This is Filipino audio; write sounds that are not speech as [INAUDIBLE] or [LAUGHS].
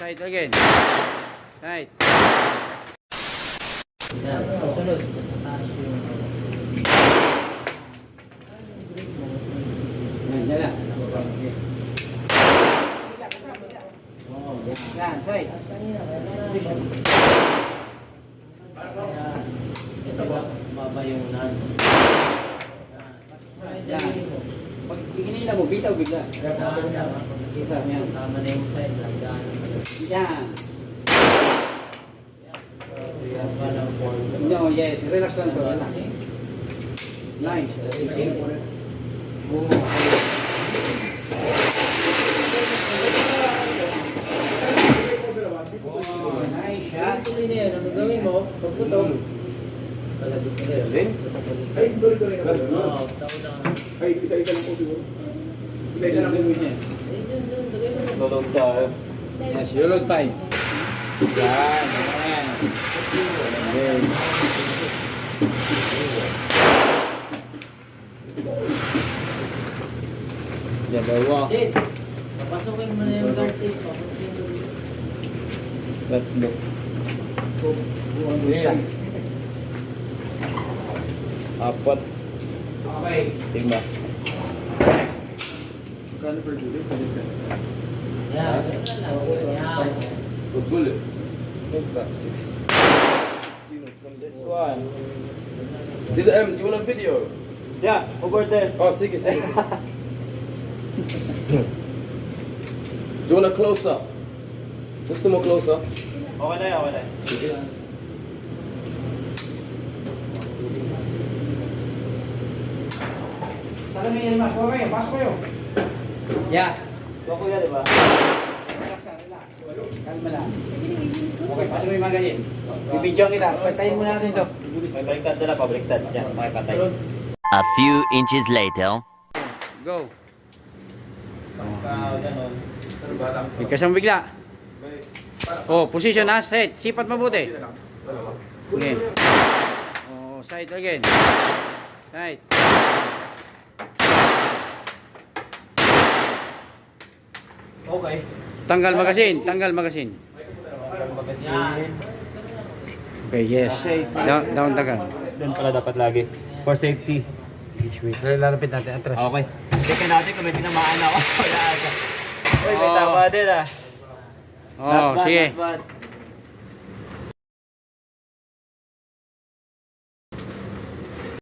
side again. Side. Yung... Yan, yan side. Ito ba? Baba yung nan. Yan. Pag hinila mo, bitaw bigla. Kita, yan. Tama na yung side. Landaan. Yan. No, yes. Relax lang to. Relax. Nice. Easy. Oh, nice shot. Tuloy na yan. Ang gagawin mo, pagputok. Din? Ay. Oo, tao na. Ay, isa-isa lang po siguro. Isa-isa lang po niya. Eh, na. Lulog tayo. Yes, load time. Yan. Yan. Okay. Dalawa. Sid, papasukin mo na yung guard seat. Papasukin mo dito. Tatlo. Yan. Apat. Okay. Lima. Kano per Julie? Yan. Yan. For bullets. What's that? Six. 16 or 20. This one. Did um, do you want a video? Yeah, over there. Oh, sige, sige. [LAUGHS] do you want a close up? Gusto mo close up? Okay na okay na. Sige. Saan may ilmas? Kuha kayo, pasok kayo. Yeah. Kuha ko yan, di ba? Relax relax. Kalma lang. Okay, pasok mo yung magazine. Bibidyo kita. Patayin muna natin to. May baliktad na lang, pabaliktad. Diyan, makipatay. A few inches later. Go. Pagka Ano lang? Bigkas ang bigla. Oh, position ha, head. Sipat mabuti. Okay. Oh, side again. Side. Okay. Tanggal magazine, tanggal magazine. Magasin. Okay, yes. Down, down tagal. Doon pala dapat lagi. For safety. Wait, lalapit natin atras. Okay. Check natin kung may tinamaan ako. [LAUGHS] Wala ka. Uy, may Oh. tama din ah. Oh, Not bad, sige. not bad.